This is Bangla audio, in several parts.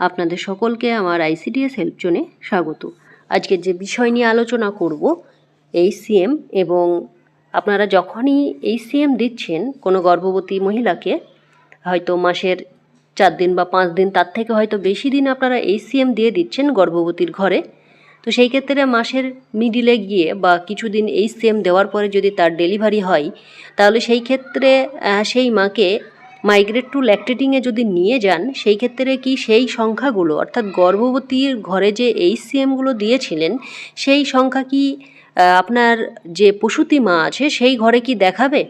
আপনাদের সকলকে আমার আইসিডিএস হেল্প জোনে স্বাগত। আজকে যে বিষয় নিয়ে আলোচনা করব, এইচসিএম এবং আপনারা যখনই এইচসিএম দিচ্ছেন কোনো গর্ভবতী মহিলাকে, হয়তো মাসের চার দিন বা পাঁচ দিন, তার থেকে হয়তো বেশি দিন আপনারা এইচসিএম দিয়ে দিচ্ছেন গর্ভবতীর ঘরে। তো সেই ক্ষেত্রে মাসের মিডিলে গিয়ে বা কিছুদিন এইচসিএম দেওয়ার পরে যদি তার ডেলিভারি হয়, তাহলে সেই ক্ষেত্রে সেই মাকে মাইগ্রেট টু ল্যাকটেটিংয়ে যদি নিয়ে যান, সেই ক্ষেত্রে কি সেই সংখ্যাগুলো, অর্থাৎ গর্ভবতীর ঘরে যে এইচসিএমগুলো দিয়েছিলেন, সেই সংখ্যা কি আপনার যে প্রসূতি মা আছে, সেই ঘরে কি দেখাবে?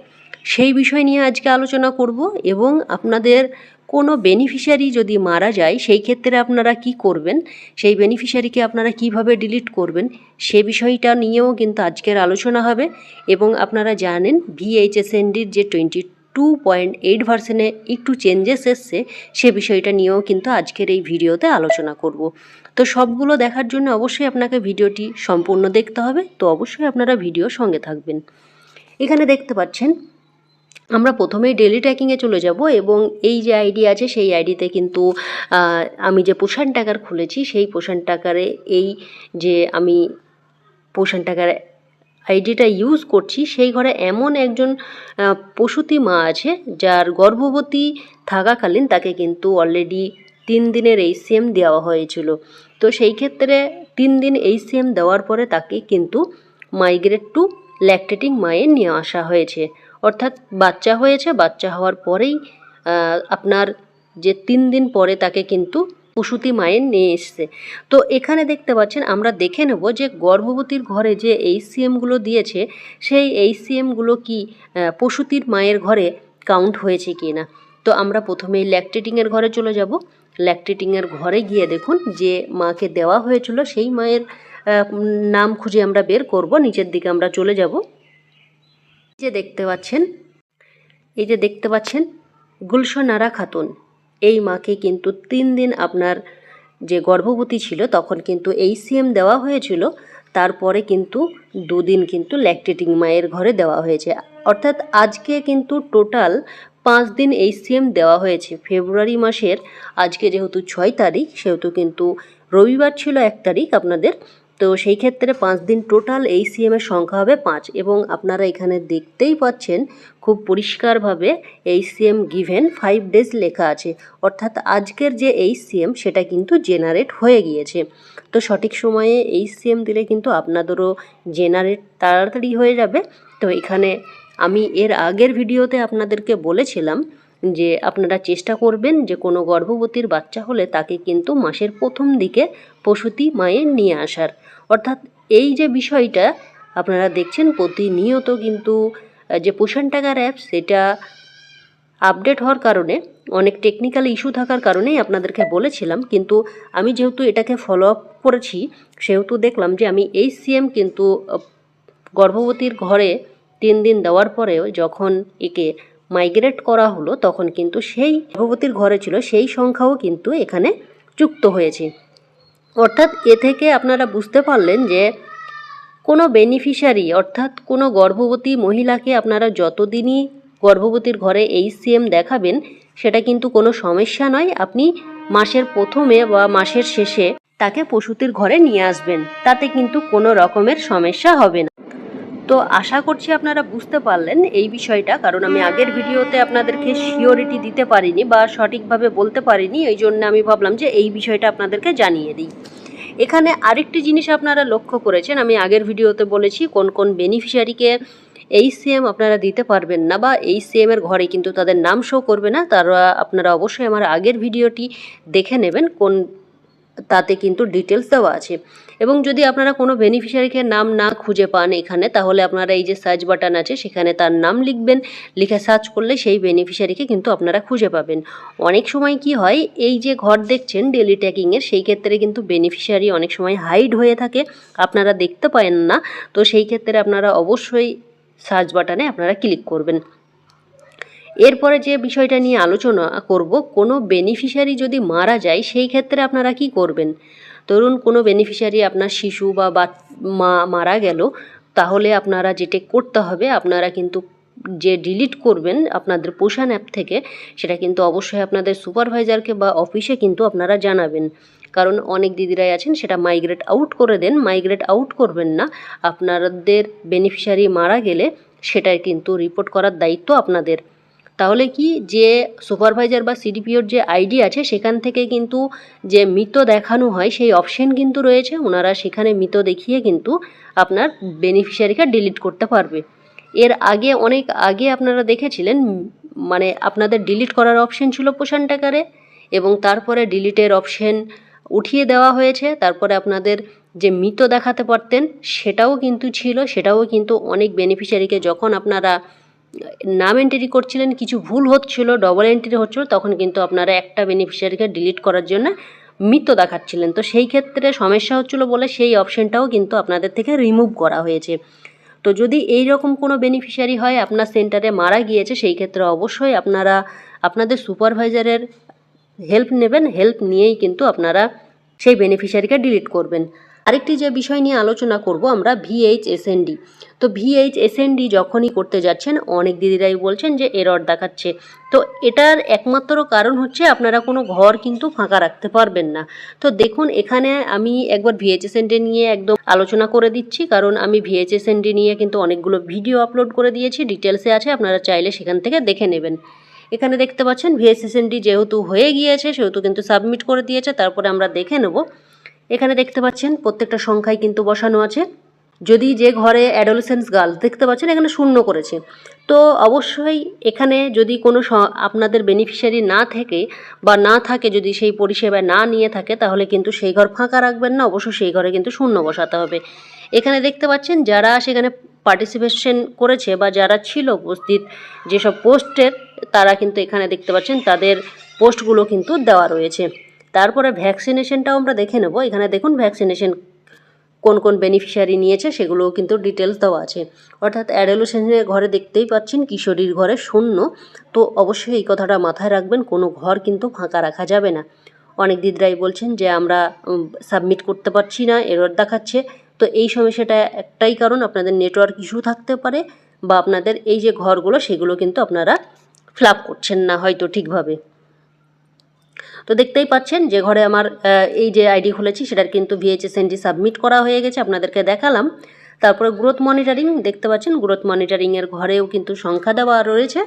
সেই বিষয় নিয়ে আজকে আলোচনা করব এবং আপনাদের কোনো বেনিফিশিয়ারি যদি মারা যায়, সেই ক্ষেত্রে আপনারা কি করবেন? সেই বেনিফিশিয়ারিকে আপনারা কীভাবে ডিলিট করবেন? সে বিষয়টা নিয়েও কিন্তু আজকের আলোচনা হবে এবং আপনারা জানেন ভিএইচএসএনডির যে টোয়েন্টি টু পয়েন্ট এইট ভার্সনে একটু চেঞ্জেস এসছে, সে বিষয়টা নিয়েও কিন্তু আজকের এই ভিডিওতে আলোচনা করব। তো সবগুলো দেখার জন্য অবশ্যই আপনাকে ভিডিওটি সম্পূর্ণ দেখতে হবে, তো অবশ্যই আপনারা ভিডিও সঙ্গে থাকবেন। এখানে দেখতে পাচ্ছেন, আমরা প্রথমেই ডেলি ট্র্যাকিংয়ে চলে যাব এবং এই যে আইডি আছে, সেই আইডিতে কিন্তু আমি যে পোষণ টাকার খুলেছি, সেই পোষণ টাকারে এই যে আমি পোষণ টাকার আইডিটা ইউজ করছি, সেই ঘরে এমন একজন প্রসূতি মা আছে, যার গর্ভবতী থাকাকালীন তাকে কিন্তু অলরেডি তিন দিনের এইচসিএম দেওয়া হয়েছিল। তো সেই ক্ষেত্রে তিন দিন এইচসিএম দেওয়ার পরে তাকে কিন্তু মাইগ্রেট টু ল্যাকটেটিং মায়ে নিয়ে আসা হয়েছে। অর্থাৎ বাচ্চা হয়েছে, বাচ্চা হওয়ার পরেই আপনার যে তিন দিন পরে তাকে কিন্তু প্রসূতি মায়ের নিয়ে এসছে। তো এখানে দেখতে পাচ্ছেন, আমরা দেখে নেব যে গর্ভবতীর ঘরে যে এইচসিএমগুলো দিয়েছে, সেই এইচসিএমগুলো কি প্রসূতির মায়ের ঘরে কাউন্ট হয়েছে কি না তো আমরা প্রথমেই ল্যাকটেটিংয়ের ঘরে চলে যাব। ল্যাকটেটিংয়ের ঘরে গিয়ে দেখুন যে মাকে দেওয়া হয়েছিল, সেই মায়ের নাম খুঁজে আমরা বের করব। নিচের দিকে আমরা চলে যাব। যে দেখতে পাচ্ছেন, এই যে দেখতে পাচ্ছেন, গুলশনারা খাতুন। এই মাকে কিন্তু তিন দিন আপনার যে গর্ভবতী ছিল, তখন কিন্তু এইচসিএম দেওয়া হয়েছিল। তারপরে কিন্তু দুদিন কিন্তু ল্যাকটেটিং মায়ের ঘরে দেওয়া হয়েছে। অর্থাৎ আজকে কিন্তু টোটাল পাঁচ দিন এইচসিএম দেওয়া হয়েছে। ফেব্রুয়ারি মাসের আজকে যেহেতু ছয় তারিখ, সেহেতু কিন্তু রবিবার ছিল এক তারিখ আপনাদের। তো সেই ক্ষেত্রে পাঁচ দিন টোটাল এই সিএমের সংখ্যা হবে পাঁচ এবং আপনারা এখানে দেখতেই পাচ্ছেন খুব পরিষ্কারভাবে এই সিএম গিভেন ফাইভ ডেজ লেখা আছে। অর্থাৎ আজকের যে এই সিএম সেটা কিন্তু জেনারেট হয়ে গিয়েছে। তো সঠিক সময়ে এই সিএম দিলে কিন্তু আপনাদেরও জেনারেট তাড়াতাড়ি হয়ে যাবে। তো এখানে আমি এর আগের ভিডিওতে আপনাদেরকে বলেছিলাম যে আপনারা চেষ্টা করবেন যে কোনো গর্ভবতীর বাচ্চা হলে তাকে কিন্তু মাসের প্রথম দিকে প্রসূতি মায়ের নিয়ে আসার। অর্থাৎ এই যে বিষয়টা আপনারা দেখছেন, প্রতিনিয়ত কিন্তু যে পোষণ টাকার অ্যাপ সেটা আপডেট হওয়ার কারণে, অনেক টেকনিক্যাল ইস্যু থাকার কারণেই আপনাদেরকে বলেছিলাম। কিন্তু আমি যেহেতু এটাকে ফলো আপ করেছি, সেহেতু দেখলাম যে আমি এই সিএম কিন্তু গর্ভবতীর ঘরে তিন দিন দেওয়ার পরেও যখন একে মাইগ্রেট করা হলো, তখন কিন্তু সেই গর্ভবতীর ঘরে ছিল, সেই সংখ্যাও কিন্তু এখানে যুক্ত হয়েছে। অর্থাৎ এ থেকে আপনারা বুঝতে পারলেন যে কোনো বেনিফিশিয়ারি অর্থাৎ কোনো গর্ভবতী মহিলাকে আপনারা যতদিনই গর্ভবতীর ঘরে এইচসিএম দেখাবেন, সেটা কিন্তু কোনো সমস্যা নয়। আপনি মাসের প্রথমে বা মাসের শেষে তাকে পশুতির ঘরে নিয়ে আসবেন। তাতে কিন্তু কোনো রকমের সমস্যা হবে না। তো আশা করছি আপনারা বুঝতে পারলেন এই বিষয়টা, কারণ আমি আগের ভিডিওতে আপনাদেরকে শিওরিটি দিতে পারিনি বা সঠিকভাবে বলতে পারিনি, এই জন্য আমি ভাবলাম যে এই বিষয়টা আপনাদেরকে জানিয়ে দিই। এখানে আরেকটি জিনিস আপনারা লক্ষ্য করেছেন, আমি আগের ভিডিওতে বলেছি কোন কোন বেনিফিশিয়ারিকে এই সিএম আপনারা দিতে পারবেন না বা এই সিএম এর ঘরে কিন্তু তাদের নাম শো করবে না, তারা আপনারা অবশ্যই আমার আগের ভিডিওটি দেখে নেবেন কোন তাতে কিন্তু ডিটেলস দেওয়া আছে। এবং যদি আপনারা কোনো বেনিফিশিয়ারিকে নাম না খুঁজে পান এখানে, তাহলে আপনারা এই যে সার্চ বাটন আছে, সেখানে তার নাম লিখবেন। লিখে সার্চ করলে সেই বেনিফিশিয়ারিকে কিন্তু আপনারা খুঁজে পাবেন। অনেক সময় কি হয়, এই যে ঘর দেখছেন ডেলি ট্যাকিংয়ের সেই ক্ষেত্রে কিন্তু বেনিফিশিয়ারি অনেক সময় হাইড হয়ে থাকে, আপনারা দেখতে পারেন না। তো সেই ক্ষেত্রে আপনারা অবশ্যই সার্চ বাটনে আপনারা ক্লিক করবেন। এরপরে যে বিষয়টা নিয়ে আলোচনা করব, কোনো বেনিফিশিয়ারি যদি মারা যায়, সেই ক্ষেত্রে আপনারা কি করবেন? ধরুন কোনো বেনিফিশিয়ারি আপনার শিশু বা মা মারা গেল, তাহলে আপনারা যেটা করতে হবে, আপনারা কিন্তু যে ডিলিট করবেন আপনাদের পোষণ অ্যাপ থেকে, সেটা কিন্তু অবশ্যই আপনাদের সুপারভাইজারকে বা অফিসে কিন্তু আপনারা জানাবেন। কারণ অনেক দিদিরাই আছেন, সেটা মাইগ্রেট আউট করে দেন মাইগ্রেট আউট করবেন না। আপনাদের বেনিফিশিয়ারি মারা গেলে সেটার কিন্তু রিপোর্ট করার দায়িত্ব আপনাদের। তাহলে কি যে সুপারভাইজার বা সিডিপিওর যে আইডি আছে, সেখান থেকে কিন্তু যে মৃত দেখানো হয়, সেই অপশন কিন্তু রয়েছে। ওনারা সেখানে মৃত দেখিয়ে কিন্তু আপনার বেনিফিশিয়ারিকে ডিলিট করতে পারবে। এর আগে অনেক আগে আপনারা দেখেছিলেন মানে আপনাদের ডিলিট করার অপশন ছিল পোষণ টাকারে এবং তারপরে ডিলিটের অপশন উঠিয়ে দেওয়া হয়েছে। তারপরে আপনাদের যে মৃত দেখাতে পারতেন, সেটাও কিন্তু ছিল, সেটাও কিন্তু অনেক বেনিফিশিয়ারিকে যখন আপনারা নাম এন্ট্রি করছিলেন, কিছু ভুল হচ্ছিল ডবল এন্ট্রি হচ্ছিল, তখন কিন্তু আপনারা একটা বেনিফিশিয়ারিকে ডিলিট করার জন্য মৃত দেখাচ্ছিলেন। তো সেই ক্ষেত্রে সমস্যা হচ্ছিল বলে সেই অপশনটাও কিন্তু আপনাদের থেকে রিমুভ করা হয়েছে। তো যদি এই রকম কোনো বেনিফিশিয়ারি হয়, আপনার সেন্টারে মারা গিয়েছে, সেই ক্ষেত্রে অবশ্যই আপনারা, আপনাদের সুপারভাইজারের হেল্প নেবেন। হেল্প নিয়েই কিন্তু আপনারা সেই বেনিফিশিয়ারিকে ডিলিট করবেন। আরেকটি যে বিষয় নিয়ে আলোচনা করব আমরা ভিএইচ এসএনডি তো ভিএইচ এসএনডি যখনই করতে যাচ্ছেন, অনেক দিদিরাই বলছেন যে এরর দেখাচ্ছে। তো এটার একমাত্র কারণ হচ্ছে আপনারা কোনো ঘর কিন্তু ফাঁকা রাখতে পারবেন না। তো দেখুন, এখানে আমি একবার ভিএইচএসএনডি নিয়ে একদম আলোচনা করে দিচ্ছি, কারণ আমি ভিএইচএসএনডি নিয়ে কিন্তু অনেকগুলো ভিডিও আপলোড করে দিয়েছি, ডিটেলসে আছে, আপনারা চাইলে সেখান থেকে দেখে নেবেন। এখানে দেখতে পাচ্ছেন ভিএসএসএনডি যেহেতু হয়ে গিয়েছে, সেহেতু কিন্তু সাবমিট করে দিয়েছে, তারপরে আমরা দেখে নেব। এখানে দেখতে পাচ্ছেন, প্রত্যেকটা সংখ্যায় কিন্তু বসানো আছে। যদি যে ঘরে অ্যাডোলেসেন্স গার্ল দেখতে পাচ্ছেন, এখানে শূন্য করেছে। তো অবশ্যই এখানে যদি কোনো আপনাদের বেনিফিশিয়ারি না থেকে বা না থাকে, যদি সেই পরিষেবা না নিয়ে থাকে, তাহলে কিন্তু সেই ঘর ফাঁকা রাখবেন না। অবশ্যই সেই ঘরে কিন্তু শূন্য বসাতে হবে। এখানে দেখতে পাচ্ছেন, যারা সেখানে পার্টিসিপেশন করেছে বা যারা ছিল উপস্থিত যেসব পোস্টের তারা কিন্তু এখানে দেখতে পাচ্ছেন, তাদের পোস্টগুলো কিন্তু দেওয়া রয়েছে। তারপরে ভ্যাকসিনেশনটাও আমরা দেখে নেব। এখানে দেখুন ভ্যাকসিনেশন কোন কোন বেনিফিশিয়ারি নিয়েছে, সেগুলোও কিন্তু ডিটেলস দেওয়া আছে। অর্থাৎ অ্যাডোলেশনের ঘরে দেখতেই পাচ্ছেন কিশোরীর ঘরে শূন্য। তো অবশ্যই এই কথাটা মাথায় রাখবেন, কোনো ঘর কিন্তু ফাঁকা রাখা যাবে না। অনেক দিদিরাই বলছেন যে, আমরা সাবমিট করতে পারছি না, এরর দেখাচ্ছে। তো এই সমস্যাটা একটাই কারণ, আপনাদের নেটওয়ার্ক ইস্যু থাকতে পারে বা আপনাদের এই যে ঘরগুলো, সেগুলো কিন্তু আপনারা ফ্লাপ করছেন না হয়তো ঠিকভাবে। তো দেখতেই পাচ্ছেন যে ঘরে আমার এই যে আইডি খুলেছি সেটার কিন্তু ভিএইচএসএনডি সাবমিট করা হয়ে গেছে, আপনাদেরকে দেখালাম। তারপরে গ্রোথ মনিটরিং দেখতে পাচ্ছেন গ্রোথ মনিটরিংয়ের ঘরেও কিন্তু সংখ্যা দেওয়া রয়েছে।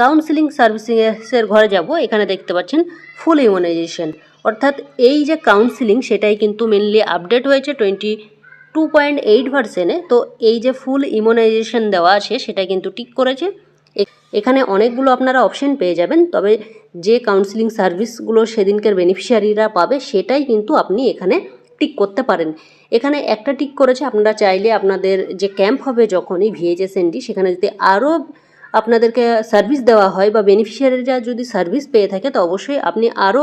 কাউন্সিলিং সার্ভিসের ঘরে যাব, এখানে দেখতে পাচ্ছেন ফুল ইমিউনাইজেশন অর্থাৎ এই যে কাউন্সিলিং সেটাই কিন্তু মেনলি আপডেট হয়েছে টোয়েন্টি টু পয়েন্ট এইট ভার্সেনে তো এই যে ফুল ইমিউনাইজেশন দেওয়া আছে, সেটা কিন্তু টিক করেছে। এখানে অনেকগুলো আপনারা অপশন পেয়ে যাবেন, তবে যে কাউন্সিলিং সার্ভিসগুলো সেদিনকার বেনিফিশিয়ারিরা পাবে, সেটাই কিন্তু আপনি এখানে টিক করতে পারেন। এখানে একটা টিক করেছে, আপনারা চাইলে আপনাদের যে ক্যাম্প হবে যখনই ভিএইচএসএনডি সেখানে যদি আরও আপনাদেরকে সার্ভিস দেওয়া হয় বা বেনিফিশিয়ারিরা যদি সার্ভিস পেয়ে থাকে, তো অবশ্যই আপনি আরও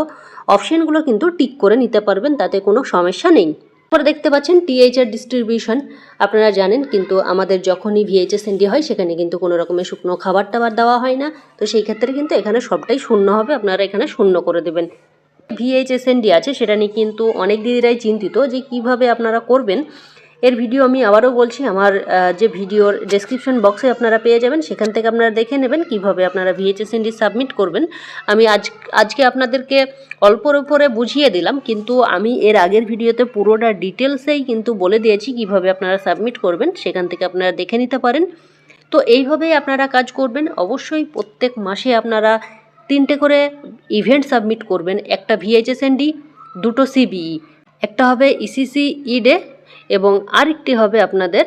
অপশানগুলো কিন্তু টিক করে নিতে পারবেন, তাতে কোনো সমস্যা নেই। পরে দেখতে পাচ্ছেন টিএইচআর ডিস্ট্রিবিউশন আপনারা জানেন কিন্তু আমাদের যখনই ভিএইচএস এনডি হয়, সেখানে কিন্তু কোনো রকমের শুকনো খাবার টাবার দেওয়া হয় না। তো সেই ক্ষেত্রে কিন্তু এখানে সবটাই শূন্য হবে, আপনারা এখানে শূন্য করে দেবেন। ভিএইচএসএনডি আছে, সেটা নিয়ে কিন্তু অনেক দিদিরাই চিন্তিত যে কীভাবে আপনারা করবেন। এর ভিডিও আমি আবারও বলছি, আমার যে ভিডিওর ডেসক্রিপশন বক্সে আপনারা পেয়ে যাবেন, সেখান থেকে আপনারা দেখে নেবেন কীভাবে আপনারা ভিএইচএসএনডি সাবমিট করবেন। আমি আজ, আজকে আপনাদেরকে অল্পর উপরে বুঝিয়ে দিলাম, কিন্তু আমি এর আগের ভিডিওতে পুরোটা ডিটেলসেই কিন্তু বলে দিয়েছি কীভাবে আপনারা সাবমিট করবেন, সেখান থেকে আপনারা দেখে নিতে পারেন। তো এইভাবেই আপনারা কাজ করবেন, অবশ্যই প্রত্যেক মাসে আপনারা তিনটে করে ইভেন্ট সাবমিট করবেন, একটা ভিএইচএসএনডি দুটো সিবিই একটা হবে E ইসিসি ইডে এবং আরেকটি হবে আপনাদের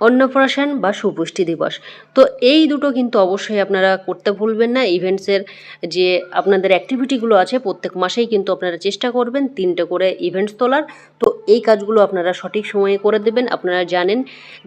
অন্নপ্রাশন বা সুপুষ্টি দিবস। তো এই দুটো কিন্তু অবশ্যই আপনারা করতে ভুলবেন না। ইভেন্টসের যে আপনাদের অ্যাক্টিভিটিগুলো আছে, প্রত্যেক মাসেই কিন্তু আপনারা চেষ্টা করবেন তিনটে করে ইভেন্টস তোলার। তো এই কাজগুলো আপনারা সঠিক সময়ে করে দেবেন। আপনারা জানেন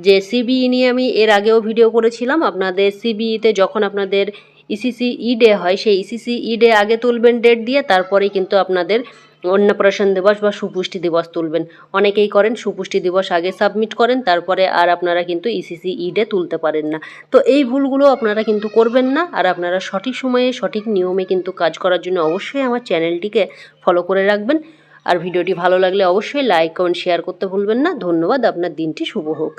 যে সিবিই নিয়ে আমি এর আগেও ভিডিও করেছিলাম। আপনাদের সিবিইতে যখন আপনাদের ইসিসি ই ডে হয়, সেই ইসিসি ই ডে আগে তুলবেন ডেট দিয়ে, তারপরেই কিন্তু আপনাদের অন্নপ্রাশন দিবস বা সুপুষ্টি দিবস তুলবেন। অনেকেই করেন, সুপুষ্টি দিবস আগে সাবমিট করেন, তারপরে আর আপনারা কিন্তু ইসিসি ই ডে তুলতে পারেন না। তো এই ভুলগুলো আপনারা কিন্তু করবেন না, আর আপনারা সঠিক সময়ে, সঠিক নিয়মে কিন্তু কাজ করার জন্য অবশ্যই আমার চ্যানেলটিকে ফলো করে রাখবেন। আর ভিডিওটি ভালো লাগলে অবশ্যই লাইক, কমেন্ট, শেয়ার করতে ভুলবেন না। ধন্যবাদ, আপনার দিনটি শুভ হোক।